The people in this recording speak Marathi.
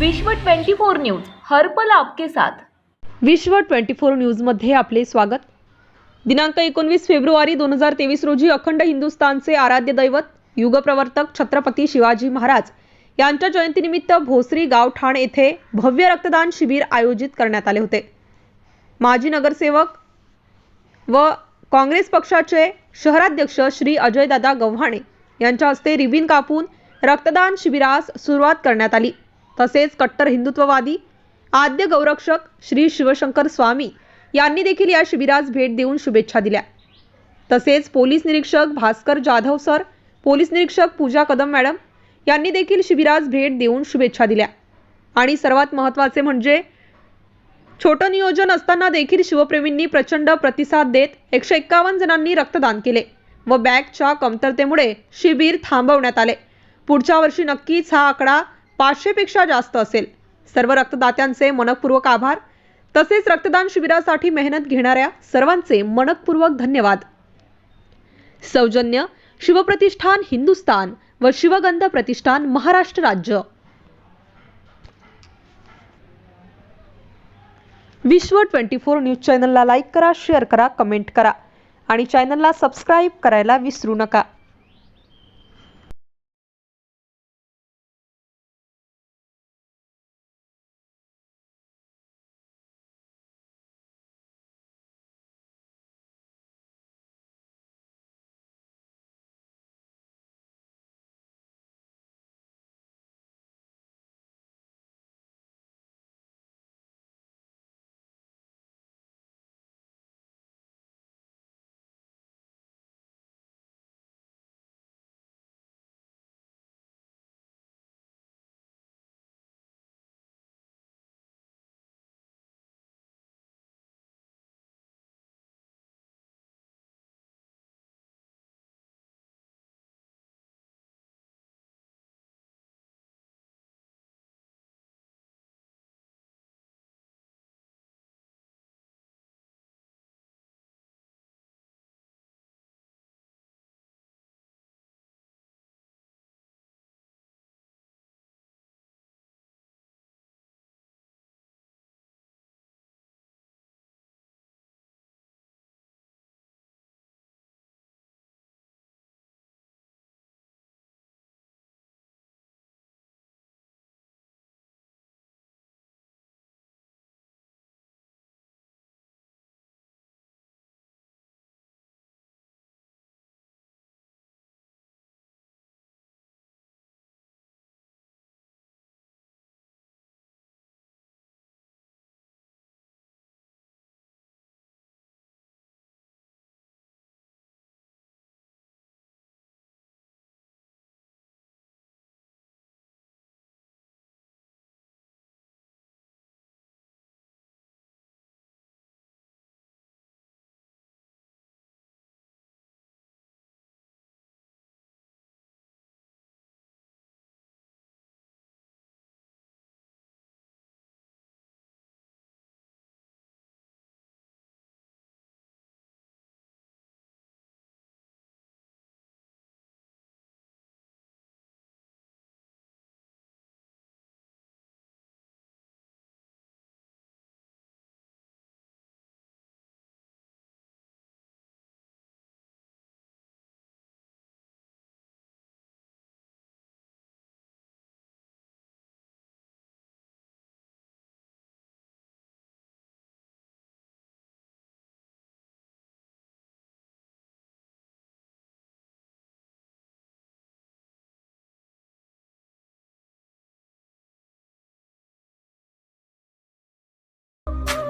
विश्व 24 न्यूज हर्पल आपके साथ. विश्व ट्वेंटी फोर न्यूजमध्ये आपले स्वागत. दिनांक एकोणवीस फेब्रुवारी दोन हजार तेवीस रोजी अखंड हिंदुस्थानचे आराध्य दैवत युगप्रवर्तक छत्रपती शिवाजी महाराज यांच्या जयंतीनिमित्त भोसरी गाव ठाण येथे भव्य रक्तदान शिबिर आयोजित करण्यात आले होते. माजी नगरसेवक व काँग्रेस पक्षाचे शहराध्यक्ष श्री अजयदादा गव्हाणे यांच्या हस्ते रिबिन कापून रक्तदान शिबिरास सुरुवात करण्यात आली. तसेच कट्टर हिंदुत्ववादी आद्य गौरक्षक श्री शिवशंकर स्वामी यांनी देखील या शिबिरास भेट देऊन शुभेच्छा दिल्या. तसेच पोलीस निरीक्षक भास्कर जाधव सर पोलीस निरीक्षक पूजा कदम मॅडम यांनी देखील शिबिरास भेट देऊन शुभेच्छा दिल्या. आणि सर्वात महत्त्वाचे म्हणजे छोटं नियोजन असताना देखील शिवप्रेमींनी प्रचंड प्रतिसाद देत एकशे एक्कावन्न जणांनी रक्तदान केले व बॅगच्या कमतरतेमुळे शिबिर थांबवण्यात आले. पुढच्या वर्षी नक्कीच हा आकडा पाचशेपेक्षा जास्त असेल. सर्व रक्तदात्यांचे मनपूर्वक आभार. तसेच रक्तदान शिबिरासाठी मेहनत घेणाऱ्या सर्वांचे मनपूर्वक धन्यवाद. सौजन्य शिवप्रतिष्ठान हिंदुस्तान व शिवगंध प्रतिष्ठान महाराष्ट्र राज्य. विश्व ट्वेंटी फोर न्यूज चॅनलला लाईक करा शेअर करा कमेंट करा आणि चॅनलला सबस्क्राईब करायला विसरू नका.